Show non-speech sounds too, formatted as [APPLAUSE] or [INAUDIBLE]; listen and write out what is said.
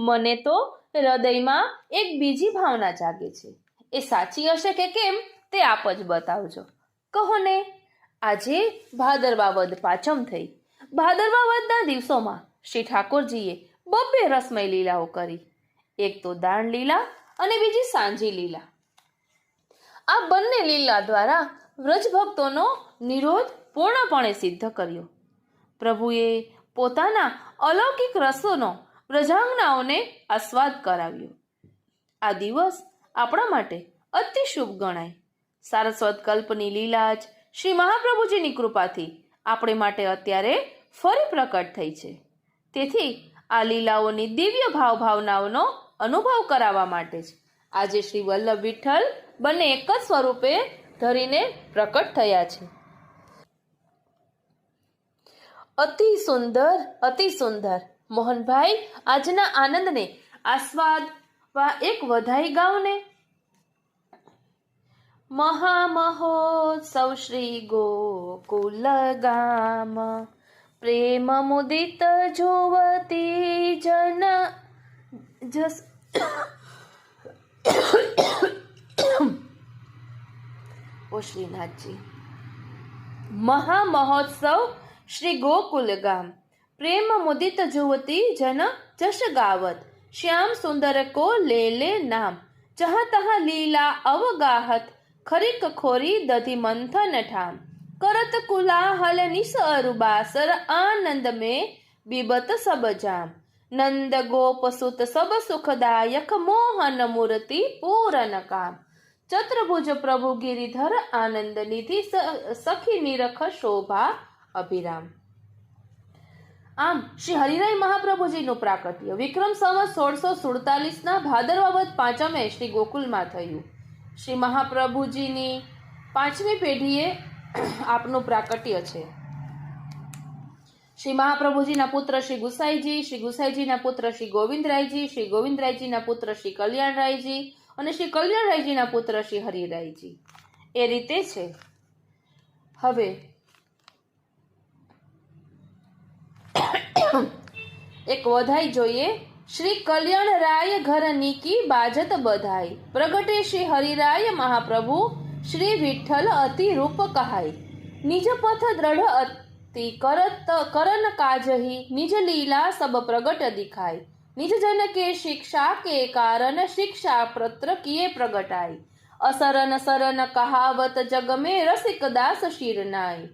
મને તો હૃદયમાં એક બીજી ભાવના જાગે છે. એ સાચી હશે કે કેમ તે આપ જ બતાવજો. કહો ને, આજે ભાદરવા વદ પાચમ થઈ. ભાદરવા વદના દિવસોમાં શ્રી ઠાકોરજીએ બબ્બે રસમય લીલાઓ કરી. એક તો દાણ લીલા અને બીજી સાંજી લીલા. આ બંને લીલા દ્વારા વ્રજ ભક્તોનો નિરોધ પૂર્ણપણે સિદ્ધ કર્યો. પ્રભુએ પોતાના અલૌકિક રસોનો વ્રજાંગનાઓને આસ્વાદ કરાવ્યો. આ દિવસ આપણા માટે અતિ શુભ ગણાય. સારસ્વત કલ્પની લીલા જ શ્રી મહાપ્રભુજીની કૃપાથી આપણે માટે અત્યારે ફરી પ્રકટ થઈ છે. તેથી આ લીલાઓની દિવ્ય ભાવ ભાવનાઓનો અનુભવ કરાવવા માટે જ આજે શ્રી વલ્લભ વિઠ્ઠલ બંને એક જ સ્વરૂપે ધરીને પ્રકટ થયા છે. અતિ સુંદર અતિ સુંદર. મોહનભાઈ, આજના આનંદને આસ્વાદવા એક વધાઈ ગાવને. મહામહોત્સવ શ્રી ગોકુલ ગામ. પ્રેમ મુદિત જોવતી જન જસ [COUGHS] ઓ શ્રીનાથજી. મહામહોત્સવ શ્રી ગોકુલ ગામ. પ્રેમ મુદિત જુવતી જન જશ ગાવત। શ્યામ સુંદર કો લે લે નામ। જહ તહ લીલા અવગાહત। ખરીક ખોરી દધી મંથન ઠામ। કરત કુલાહલ નિસ અરુબાસર આનંદ में બિબત સબ જામ। નંદ ગોપ સુત સબ સુખદાયક મોહન મૂર્તિ પૂરન કામ। ચતુર્ભુજ પ્રભુ ગિરિધર આનંદ નિધિ સખી નિરખ શોભા અભિરામ। આમ, શ્રી હરિરાય મહાપ્રભુજીનું પ્રાકટ્ય. વિક્રમ સંવત સોળસો સુડતાલીસના ભાદરવા વદ પાંચમે શ્રી ગોકુલમાં થયું. શ્રી મહાપ્રભુજીની પાંચમી પેઢીએ [CLEARS THROAT] આપનું પ્રાકટ્ય છે. શ્રી મહાપ્રભુજીના પુત્ર શ્રી ગુસાઈજી, શ્રી ગુસાઈજીના પુત્ર શ્રી ગોવિંદરાયજી, શ્રી ગોવિંદરાયજીના પુત્ર શ્રી કલ્યાણરાયજી અને શ્રી કલ્યાણરાયજીના પુત્ર શ્રી હરિરાયજી. એ રીતે છે. હવે એક વધાઈ જોઈએ. શ્રી કલ્યાણ રાય ઘર નીકી બાજત બધાઈ. પ્રગટે શ્રી હરિરાય મહાપ્રભુ. શ્રી વિઠ્ઠલ અતિ રૂપ કહાય નિજ પથ દ્રઢ અતિ કરત કરન કાજહી. નિજ લીલા સબ પ્રગટ દિખાય નિજ જન કે શિક્ષા કે કારણ, શિક્ષા પત્ર કિએ પ્રગટાય અસરન સરન કહાવત જગ में રસિક દાસ શિરનાય